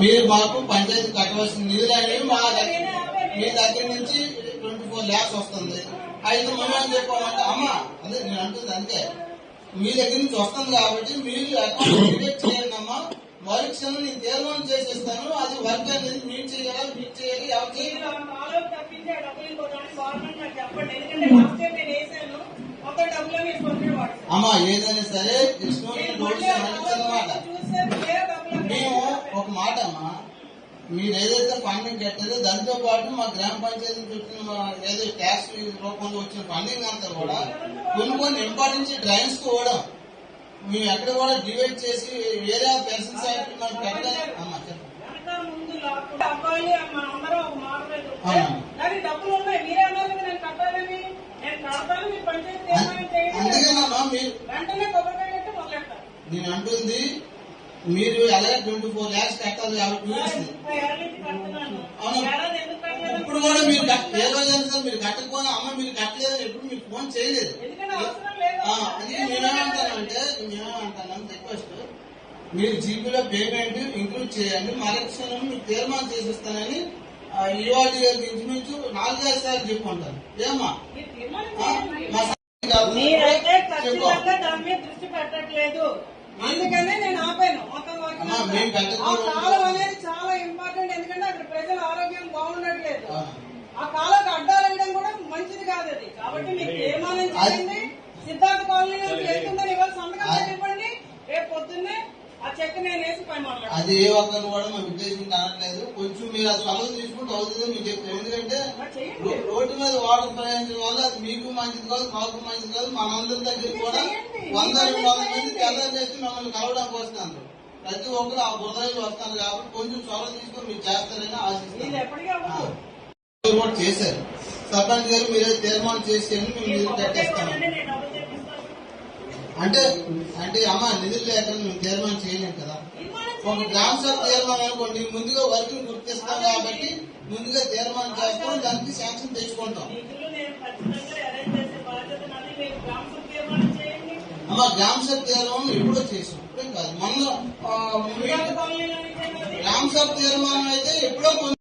మీరు మాకు పంచాయతీ కట్టవలసిన నిధులు అనేవి మా దగ్గర మీ దగ్గర నుంచి ట్వంటీ ఫోర్ ల్యాక్స్ వస్తుంది. అయితే మనం చెప్పామంటే అమ్మ అదే నేను అంటుంది అంతే. మీ దగ్గర నుంచి వస్తుంది కాబట్టి మీరు అకౌంట్ క్రియేట్ చేయండి అమ్మా. మరుక్షణం క్షణం నేను తీర్మానం చేసేస్తాను. అది వర్క్ అనేది మీరు చేయాలి మీరు చేయాలి ఎవరు చేయాలి? వాడుతాను అమ్మా ఏదైనా సరే అన్నమాట మాట అమ్మా మీరు ఏదైతే ఫండింగ్ కట్టారో దాంతో పాటు మా గ్రామ పంచాయతీ మా ఏదో ట్యాక్స్ రూపంలో వచ్చిన ఫండింగ్ అంతా కూడా కొన్ని కొన్ని ఇంపార్టెన్స్ డ్రైన్స్ కూడా మేము ఎక్కడ కూడా డివైడ్ చేసి వేరే పెన్షన్ సైట్ మనం పెట్టలేదు అమ్మా చెప్పండి అందుకేనమ్మా మీరు నేను అంటుంది మీరు అలాగే ట్వంటీ ఫోర్ ల్యాక్స్ కట్టాలి? ఇప్పుడు కూడా మీరు ఏ రోజైనా సరే మీరు కట్టకపోయినా అమ్మ మీరు కట్టలేదు ఎప్పుడు మీరు ఫోన్ చేయలేదు. అందుకే నేనేమంటానంటే నేనేమంటాను రిక్వెస్ట్ మీరు జీపీలో పేమెంట్ ఇంక్లూడ్ చేయండి. మరక్షణం మీకు తీర్మానం చేసిస్తానని ఇవాళ గారికి ఇంచుమించు నాలుగైదు సార్లు చెప్పుకుంటాను ఏమా మీరు. మీరైతే చెప్పు. ఖచ్చితంగా దాని మీద దృష్టి పెట్టట్లేదు. అందుకనే నేను ఆపాను. ఆ. కాలం అనేది చాలా ఇంపార్టెంట్ ఎందుకంటే అక్కడ ప్రజల ఆరోగ్యం బాగుండట్లేదు. ఆ. ఆ కాలం అడ్డాలు వేయడం కూడా మంచిది కాదు అది. కాబట్టి మీకు తీర్మానం చేయండి. సిద్ధార్థ కాలనీ వెళ్తుందని ఇవాళ సంతకం అది- పెట్టివ్వండి. రేపు పొద్దున్నే ఆ చెక్ నేను వేసి పని మాట్లాడతాను. అది ఏ ఒక్కరిని కూడా మేము ఉద్దేశం కానట్లేదు. కొంచెం మీరు అది అమలు తీసుకుంటూ అవుతుందని మీకు చెప్తాను ఎందుకంటే రోడ్డు మీద వాటర్ ప్రయాణించడం వల్ల అది మీకు మంచిది కాదు మాకు మంచిది కాదు మనందరి దగ్గర కూడా వంద రెండు వందల మంది తెల్లని చేసి మిమ్మల్ని కలవడానికి వస్తున్నారు ప్రతి ఒక్కరు ఆ బుధైలు వస్తారు కాబట్టి కొంచెం చొరవ తీసుకొని మీరు చేస్తారని ఇది ఆశిస్తాను ఎప్పటికీ అవ్వదు మీరు కూడా చేశారు. సర్పంచ్ గారు మీరే తీర్మానం చేసేయండి మేము కట్టేస్తాము అంటే అంటే అమ్మ నిధులు లేకుండా మేము తీర్మానం చేయలేం కదా. ఒక చేయండి. గ్రామ సభ తీర్మానం అనుకోండి ముందుగా వర్క్ గుర్తిస్తాం కాబట్టి ముందుగా తీర్మానం చేస్తాం దానికి శాంక్షన్ తెచ్చుకుంటాం. అమ్మ గ్రామ సభ తీర్మానం ఎప్పుడో చేసాం. కాదు. మొన్న గ్రామ సభ తీర్మానం అయితే ఎప్పుడో